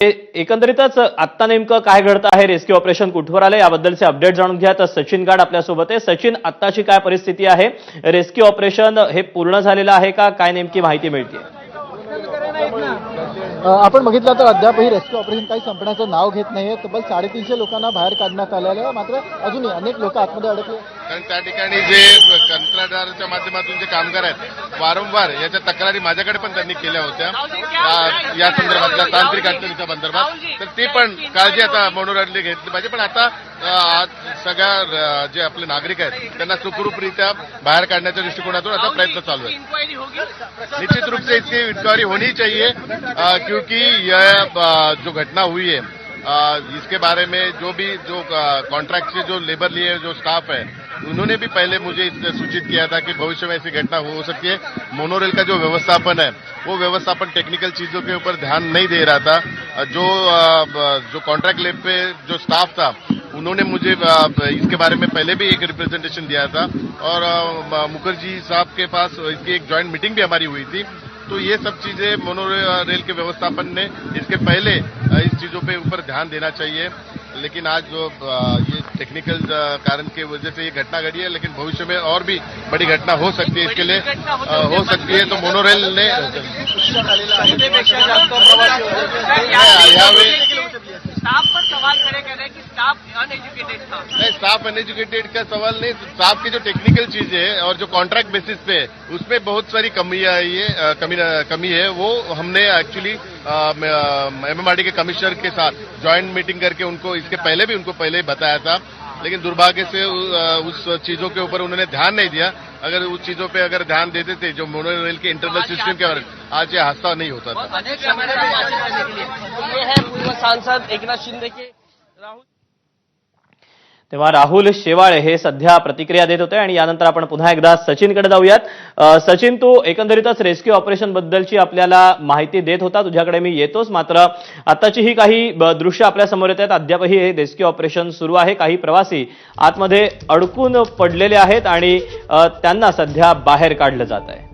एकंदरीतच आत्ता नेमकं काय घडतं आहे? रेस्क्यू ऑपरेशन कुठवर आलं याबद्दलचे अपडेट जाणून घ्या. तर सचिन गाड आपल्यासोबत आहे. सचिन आत्ताची काय परिस्थिती आहे? रेस्क्यू ऑपरेशन हे पूर्ण झालेलं आहे का? काय नेमकी माहिती मिळते आपण बघितलं तर अद्यापही रेस्क्यू ऑपरेशन काही संपण्याचं नाव घेत नाहीये. तब्बल साडेतीनशे लोकांना बाहेर काढण्यात आलेलं आहे. मात्र अजूनही अनेक लोक आतमध्ये अडकले कारण त्या ठिकाणी जे कंत्राटदाराच्या माध्यमातून जे कामगार आहेत वारंवार याच्या तक्रारी माझ्याकडे पण त्यांनी केल्या होत्या. या संदर्भातल्या तांत्रिक अडचणीच्या संदर्भात. तर ते पण काळजी आता मनोरंजन घेतली पाहिजे. पण आता सगळ्या आ, जे आपले नागरिक आहेत त्यांना सुखरूपरित्या बाहेर काढण्याच्या दृष्टिकोनातून आता प्रयत्न चालू आहे निश्चित रूप से इसकी इंक्वायरी होनी चाहिए आ, क्योंकि यह जो घटना हुई है आ, इसके बारे में जो भी जो कॉन्ट्रैक्ट से जो लेबर लिए जो स्टाफ है उन्होंने भी पहले मुझे सूचित किया था कि भविष्य में ऐसी घटना हो सकती है। मोनोरेल का जो व्यवस्थापन है वो व्यवस्थापन टेक्निकल चीज़ों के ऊपर ध्यान नहीं दे रहा था। जो आ, जो कॉन्ट्रैक्ट लेब पे जो स्टाफ था उन्होंने मुझे इसके बारे में पहले भी एक रिप्रेजेंटेशन दिया था और मुखर्जी साहब के पास इसकी एक ज्वाइंट मीटिंग भी हमारी हुई थी। तो ये सब चीज़ें मोनोरेल के व्यवस्थापन ने इसके पहले इस चीज़ों पे ऊपर ध्यान देना चाहिए। लेकिन आज जो ये टेक्निकल कारण की वजह से ये घटना घटी है लेकिन भविष्य में और भी बड़ी घटना हो सकती है इसके लिए हो सकती है तो मोनोरेल ने यावेळी स्टाफ पर सवाल खड़े कर रहे हैं कि स्टाफ अनएजुकेटेड था। नहीं स्टाफ अनएजुकेटेड का सवाल नहीं स्टाफ की जो टेक्निकल चीज़ें है और जो कॉन्ट्रैक्ट बेसिस पे है, उसमें बहुत सारी कमी आई है कमी कमी है। वो हमने एक्चुअली एमएमआरडी के कमिश्नर के साथ ज्वाइंट मीटिंग करके उनको इसके पहले भी उनको पहले बताया था। लेकिन दुर्भाग्य से उस चीज़ों के ऊपर उन्होंने ध्यान नहीं दिया। अगर उस चीज़ों पे अगर ध्यान देते थे जो मोनो रेल के इंटरनल सिस्टम के बारे में आज ये हादसा नहीं होता था। ये है पूर्व सांसद एकनाथ शिंदे के। राहुल तेव्हा राहुल शेवाळे हे सध्या प्रतिक्रिया देत होते आणि यानंतर आपण पुन्हा एकदा सचिनकडे जाऊयात. सचिन तू एकंदरीतच रेस्क्यू ऑपरेशन बद्दलची आपल्याला माहिती देत होता. तुझ्याकडे मी येतोच. मात्र आताची ही काही दृश्य आपल्यासमोर येत आहेत. अद्यापही हे रेस्क्यू ऑपरेशन सुरू आहे. काही प्रवासी आतमध्ये अडकून पडलेले आहेत आणि त्यांना सध्या बाहेर काढलं जात आहे.